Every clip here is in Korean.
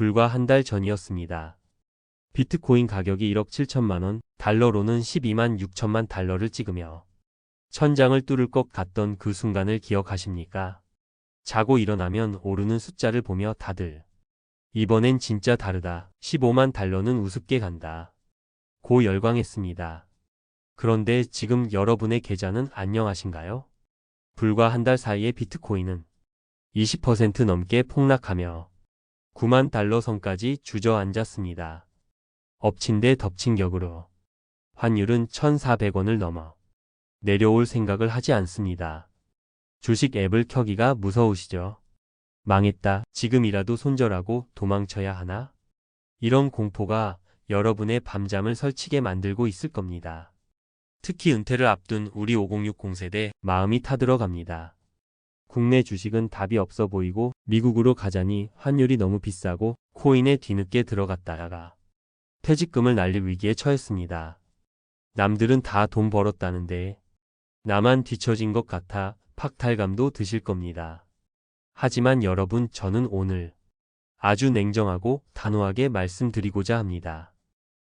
불과 한 달 전이었습니다. 비트코인 가격이 1억 7천만 원, 달러로는 12만 6천만 달러를 찍으며 천장을 뚫을 것 같던 그 순간을 기억하십니까? 자고 일어나면 오르는 숫자를 보며 다들 이번엔 진짜 다르다. 15만 달러는 우습게 간다. 고 열광했습니다. 그런데 지금 여러분의 계좌는 안녕하신가요? 불과 한 달 사이에 비트코인은 20% 넘게 폭락하며 9만 달러 선까지 주저앉았습니다. 엎친 데 덮친 격으로 환율은 1,400원을 넘어 내려올 생각을 하지 않습니다. 주식 앱을 켜기가 무서우시죠? 망했다. 지금이라도 손절하고 도망쳐야 하나? 이런 공포가 여러분의 밤잠을 설치게 만들고 있을 겁니다. 특히 은퇴를 앞둔 우리 5060 세대 마음이 타들어갑니다. 국내 주식은 답이 없어 보이고 미국으로 가자니 환율이 너무 비싸고 코인에 뒤늦게 들어갔다가 퇴직금을 날릴 위기에 처했습니다. 남들은 다 돈 벌었다는데 나만 뒤처진 것 같아 팍탈감도 드실 겁니다. 하지만 여러분 저는 오늘 아주 냉정하고 단호하게 말씀드리고자 합니다.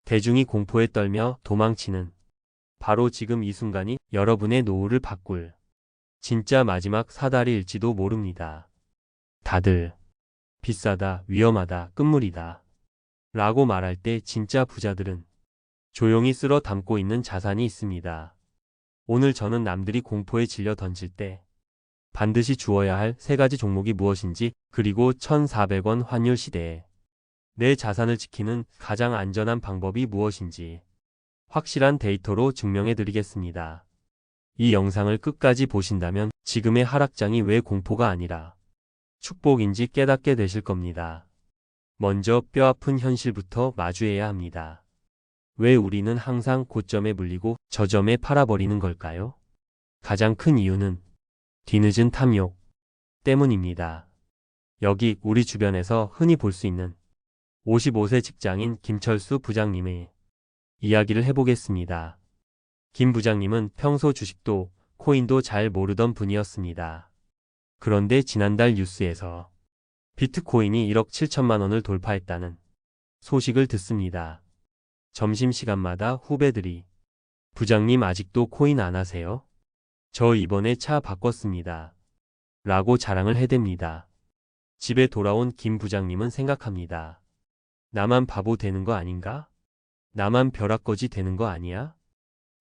대중이 공포에 떨며 도망치는 바로 지금 이 순간이 여러분의 노후를 바꿀 진짜 마지막 사다리일지도 모릅니다. 다들 비싸다, 위험하다, 끝물이다 라고 말할 때 진짜 부자들은 조용히 쓸어 담고 있는 자산이 있습니다. 오늘 저는 남들이 공포에 질려 던질 때 반드시 주어야 할 세 가지 종목이 무엇인지 그리고 1,400원 환율 시대에 내 자산을 지키는 가장 안전한 방법이 무엇인지 확실한 데이터로 증명해 드리겠습니다. 이 영상을 끝까지 보신다면 지금의 하락장이 왜 공포가 아니라 축복인지 깨닫게 되실 겁니다. 먼저 뼈아픈 현실부터 마주해야 합니다. 왜 우리는 항상 고점에 물리고 저점에 팔아버리는 걸까요? 가장 큰 이유는 뒤늦은 탐욕 때문입니다. 여기 우리 주변에서 흔히 볼 수 있는 55세 직장인 김철수 부장님의 이야기를 해보겠습니다. 김 부장님은 평소 주식도 코인도 잘 모르던 분이었습니다. 그런데 지난달 뉴스에서 비트코인이 1억 7천만 원을 돌파했다는 소식을 듣습니다. 점심시간마다 후배들이 부장님 아직도 코인 안 하세요? 저 이번에 차 바꿨습니다. 라고 자랑을 해댑니다. 집에 돌아온 김 부장님은 생각합니다. 나만 바보 되는 거 아닌가? 나만 벼락거지 되는 거 아니야?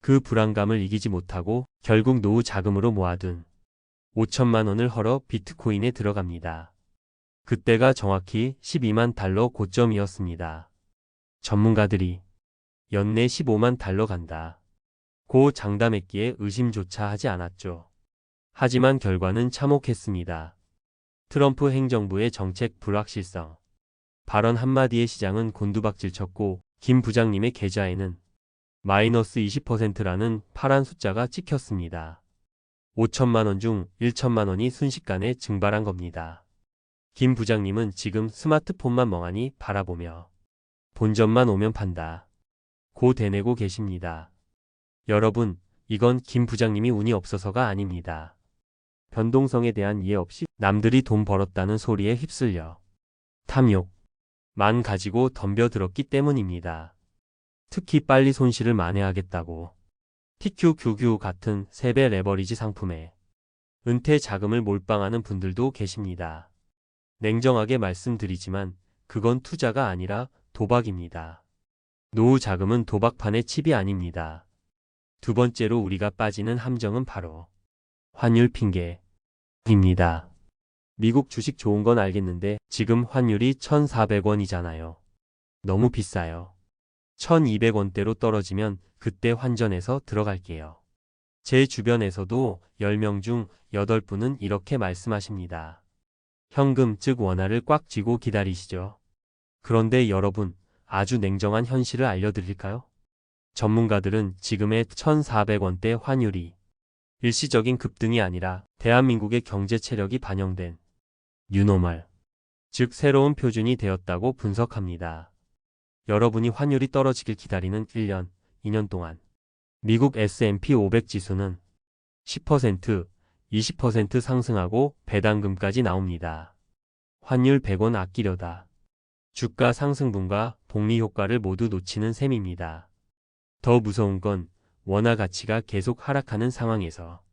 그 불안감을 이기지 못하고 결국 노후 자금으로 모아둔 5천만 원을 헐어 비트코인에 들어갑니다. 그때가 정확히 12만 달러 고점이었습니다. 전문가들이 연내 15만 달러 간다. 고 장담했기에 의심조차 하지 않았죠. 하지만 결과는 참혹했습니다. 트럼프 행정부의 정책 불확실성. 발언 한마디에 시장은 곤두박질 쳤고 김 부장님의 계좌에는 마이너스 20%라는 파란 숫자가 찍혔습니다. 5천만 원 중 1천만 원이 순식간에 증발한 겁니다. 김 부장님은 지금 스마트폰만 멍하니 바라보며 본전만 오면 판다. 고 대내고 계십니다. 여러분, 이건 김 부장님이 운이 없어서가 아닙니다. 변동성에 대한 이해 없이 남들이 돈 벌었다는 소리에 휩쓸려 탐욕, 만 가지고 덤벼들었기 때문입니다. 특히 빨리 손실을 만회하겠다고 TQQQ 같은 세배 레버리지 상품에 은퇴 자금을 몰빵하는 분들도 계십니다. 냉정하게 말씀드리지만 그건 투자가 아니라 도박입니다. 노후 자금은 도박판의 칩이 아닙니다. 두 번째로 우리가 빠지는 함정은 바로 환율 핑계입니다. 미국 주식 좋은 건 알겠는데 지금 환율이 1,400원이잖아요. 너무 비싸요. 1,200원대로 떨어지면 그때 환전해서 들어갈게요. 제 주변에서도 10명 중 8분은 이렇게 말씀하십니다. 현금 즉 원화를 꽉 쥐고 기다리시죠. 그런데 여러분 아주 냉정한 현실을 알려드릴까요? 전문가들은 지금의 1,400원대 환율이 일시적인 급등이 아니라 대한민국의 경제 체력이 반영된 뉴노멀, 즉 새로운 표준이 되었다고 분석합니다. 여러분이 환율이 떨어지길 기다리는 1년, 2년 동안 미국 S&P 500 지수는 10%, 20% 상승하고 배당금까지 나옵니다. 환율 100원 아끼려다 주가 상승분과 복리 효과를 모두 놓치는 셈입니다. 더 무서운 건 원화 가치가 계속 하락하는 상황에서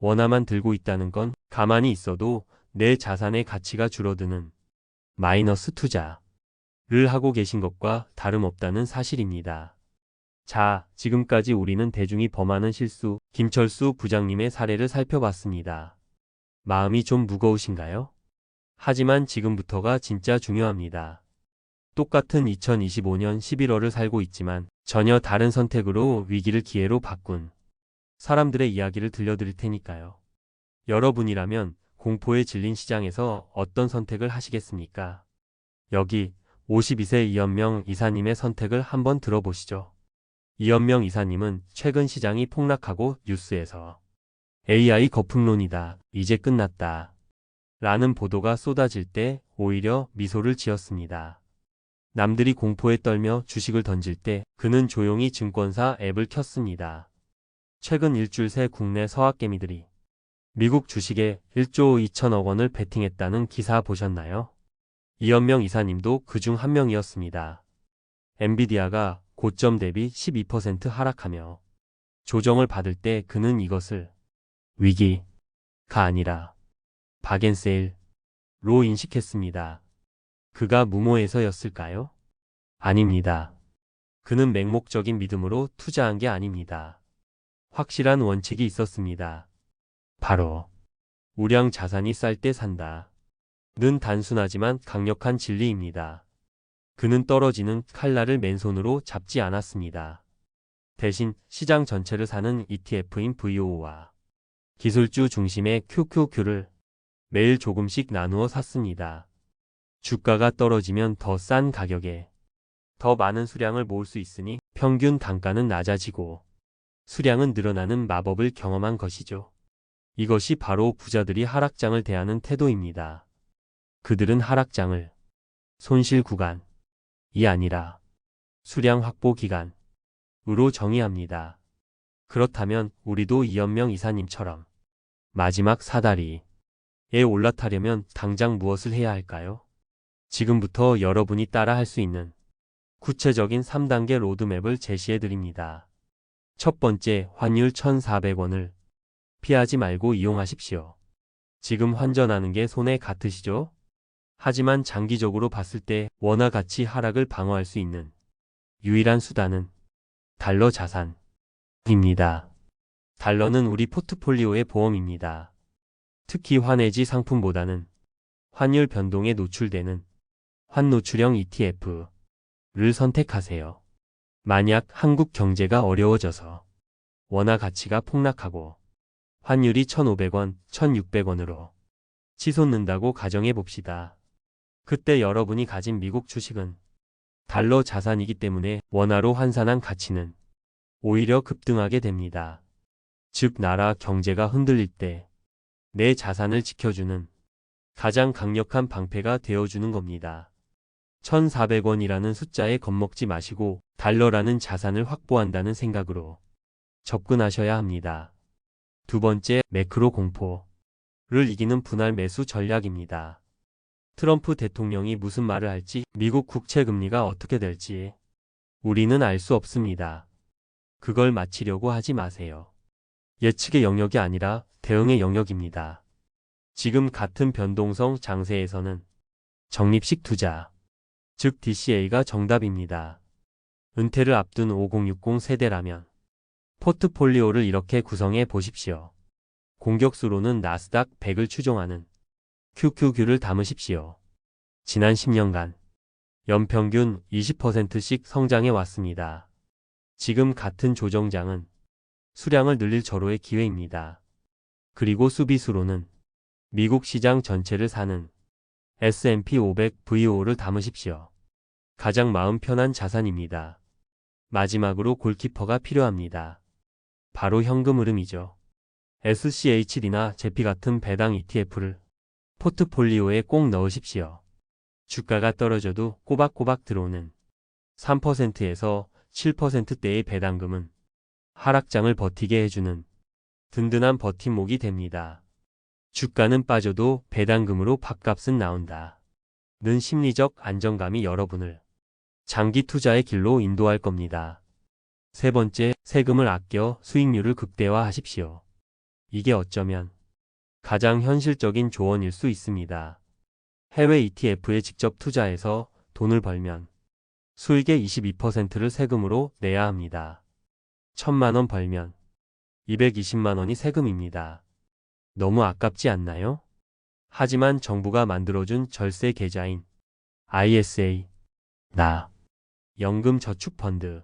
원화만 들고 있다는 건 가만히 있어도 내 자산의 가치가 줄어드는 마이너스 투자 를 하고 계신 것과 다름없다는 사실입니다. 자, 지금까지 우리는 대중이 범하는 실수, 김철수 부장님의 사례를 살펴봤습니다. 마음이 좀 무거우신가요? 하지만 지금부터가 진짜 중요합니다. 똑같은 2025년 11월을 살고 있지만 전혀 다른 선택으로 위기를 기회로 바꾼 사람들의 이야기를 들려드릴 테니까요. 여러분이라면 공포에 질린 시장에서 어떤 선택을 하시겠습니까? 여기 52세 이현명 이사님의 선택을 한번 들어보시죠. 이현명 이사님은 최근 시장이 폭락하고 뉴스에서 AI 거품론이다. 이제 끝났다. 라는 보도가 쏟아질 때 오히려 미소를 지었습니다. 남들이 공포에 떨며 주식을 던질 때 그는 조용히 증권사 앱을 켰습니다. 최근 일주일 새 국내 서학개미들이 미국 주식에 1조 2천억 원을 베팅했다는 기사 보셨나요? 이현명 이사님도 그 중 한 명이었습니다. 엔비디아가 고점 대비 12% 하락하며 조정을 받을 때 그는 이것을 위기가 아니라 박앤세일로 인식했습니다. 그가 무모해서였을까요? 아닙니다. 그는 맹목적인 믿음으로 투자한 게 아닙니다. 확실한 원칙이 있었습니다. 바로 우량 자산이 쌀 때 산다. 는 단순하지만 강력한 진리입니다. 그는 떨어지는 칼날을 맨손으로 잡지 않았습니다. 대신 시장 전체를 사는 ETF인 VO와 기술주 중심의 QQQ를 매일 조금씩 나누어 샀습니다. 주가가 떨어지면 더 싼 가격에 더 많은 수량을 모을 수 있으니 평균 단가는 낮아지고 수량은 늘어나는 마법을 경험한 것이죠. 이것이 바로 부자들이 하락장을 대하는 태도입니다. 그들은 하락장을 손실 구간이 아니라 수량 확보 기간으로 정의합니다. 그렇다면 우리도 이연명 이사님처럼 마지막 사다리에 올라타려면 당장 무엇을 해야 할까요? 지금부터 여러분이 따라 할 수 있는 구체적인 3단계 로드맵을 제시해 드립니다. 첫 번째, 환율 1,400원을 피하지 말고 이용하십시오. 지금 환전하는 게 손에 같으시죠? 하지만 장기적으로 봤을 때 원화 가치 하락을 방어할 수 있는 유일한 수단은 달러 자산입니다. 달러는 우리 포트폴리오의 보험입니다. 특히 환해지 상품보다는 환율 변동에 노출되는 환노출형 ETF를 선택하세요. 만약 한국 경제가 어려워져서 원화 가치가 폭락하고 환율이 1,500원, 1,600원으로 치솟는다고 가정해 봅시다. 그때 여러분이 가진 미국 주식은 달러 자산이기 때문에 원화로 환산한 가치는 오히려 급등하게 됩니다. 즉 나라 경제가 흔들릴 때 내 자산을 지켜주는 가장 강력한 방패가 되어주는 겁니다. 1,400원이라는 숫자에 겁먹지 마시고 달러라는 자산을 확보한다는 생각으로 접근하셔야 합니다. 두 번째, 매크로 공포를 이기는 분할 매수 전략입니다. 트럼프 대통령이 무슨 말을 할지, 미국 국채 금리가 어떻게 될지 우리는 알 수 없습니다. 그걸 맞히려고 하지 마세요. 예측의 영역이 아니라 대응의 영역입니다. 지금 같은 변동성 장세에서는 적립식 투자, 즉 DCA가 정답입니다. 은퇴를 앞둔 5060 세대라면 포트폴리오를 이렇게 구성해 보십시오. 공격수로는 나스닥 100을 추종하는 QQQ를 담으십시오. 지난 10년간 연평균 20%씩 성장해 왔습니다. 지금 같은 조정장은 수량을 늘릴 절호의 기회입니다. 그리고 수비수로는 미국 시장 전체를 사는 S&P 500 VO를 담으십시오. 가장 마음 편한 자산입니다. 마지막으로 골키퍼가 필요합니다. 바로 현금 흐름이죠. SCHD나 제피 같은 배당 ETF를 포트폴리오에 꼭 넣으십시오. 주가가 떨어져도 꼬박꼬박 들어오는 3%에서 7%대의 배당금은 하락장을 버티게 해주는 든든한 버팀목이 됩니다. 주가는 빠져도 배당금으로 밥값은 나온다. 는 심리적 안정감이 여러분을 장기 투자의 길로 인도할 겁니다. 세 번째, 세금을 아껴 수익률을 극대화하십시오. 이게 어쩌면 가장 현실적인 조언일 수 있습니다. 해외 ETF에 직접 투자해서 돈을 벌면 수익의 22%를 세금으로 내야 합니다. 천만 원 벌면 220만 원이 세금입니다. 너무 아깝지 않나요? 하지만 정부가 만들어준 절세 계좌인 ISA, 나, 연금저축펀드를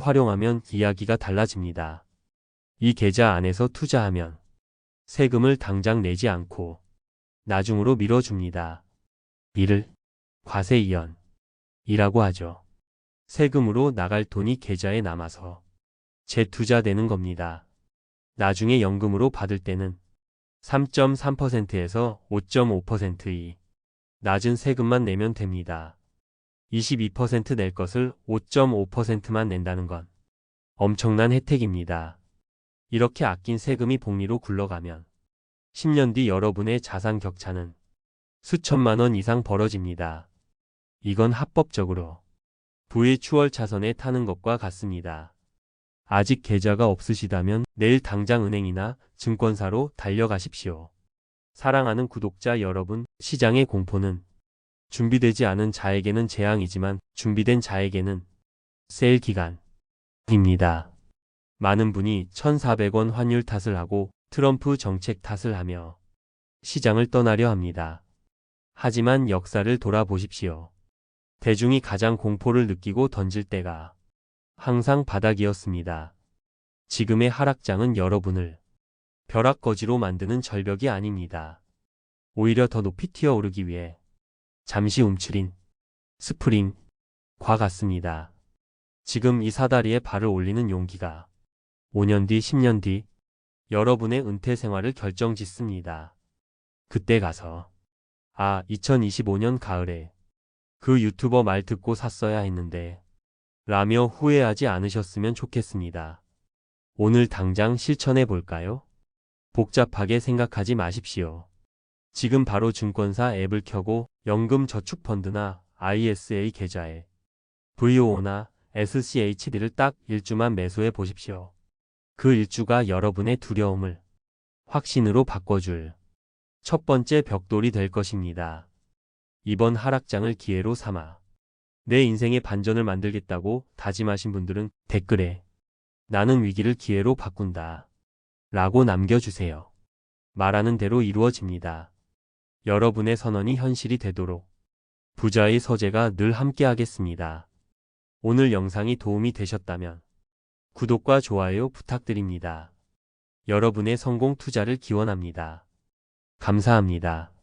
활용하면 이야기가 달라집니다. 이 계좌 안에서 투자하면 세금을 당장 내지 않고 나중으로 밀어줍니다. 이를 과세이연 이라고 하죠. 세금으로 나갈 돈이 계좌에 남아서 재투자되는 겁니다. 나중에 연금으로 받을 때는 3.3%에서 5.5%의 낮은 세금만 내면 됩니다. 22%낼 것을 5.5%만 낸다는 건 엄청난 혜택입니다. 이렇게 아낀 세금이 복리로 굴러가면 10년 뒤 여러분의 자산 격차는 수천만 원 이상 벌어집니다. 이건 합법적으로 부의 추월 차선에 타는 것과 같습니다. 아직 계좌가 없으시다면 내일 당장 은행이나 증권사로 달려가십시오. 사랑하는 구독자 여러분, 시장의 공포는 준비되지 않은 자에게는 재앙이지만 준비된 자에게는 세일 기간입니다. 많은 분이 1,400원 환율 탓을 하고 트럼프 정책 탓을 하며 시장을 떠나려 합니다. 하지만 역사를 돌아보십시오. 대중이 가장 공포를 느끼고 던질 때가 항상 바닥이었습니다. 지금의 하락장은 여러분을 벼락거지로 만드는 절벽이 아닙니다. 오히려 더 높이 튀어오르기 위해 잠시 움츠린 스프링과 같습니다. 지금 이 사다리에 발을 올리는 용기가 5년 뒤, 10년 뒤 여러분의 은퇴 생활을 결정짓습니다. 그때 가서 아, 2025년 가을에 그 유튜버 말 듣고 샀어야 했는데 라며 후회하지 않으셨으면 좋겠습니다. 오늘 당장 실천해 볼까요? 복잡하게 생각하지 마십시오. 지금 바로 증권사 앱을 켜고 연금저축펀드나 ISA 계좌에 VO나 SCHD를 딱 일주만 매수해 보십시오. 그 일주가 여러분의 두려움을 확신으로 바꿔줄 첫 번째 벽돌이 될 것입니다. 이번 하락장을 기회로 삼아 내 인생의 반전을 만들겠다고 다짐하신 분들은 댓글에 나는 위기를 기회로 바꾼다 라고 남겨주세요. 말하는 대로 이루어집니다. 여러분의 선언이 현실이 되도록 부자의 서재가 늘 함께하겠습니다. 오늘 영상이 도움이 되셨다면 구독과 좋아요 부탁드립니다. 여러분의 성공 투자를 기원합니다. 감사합니다.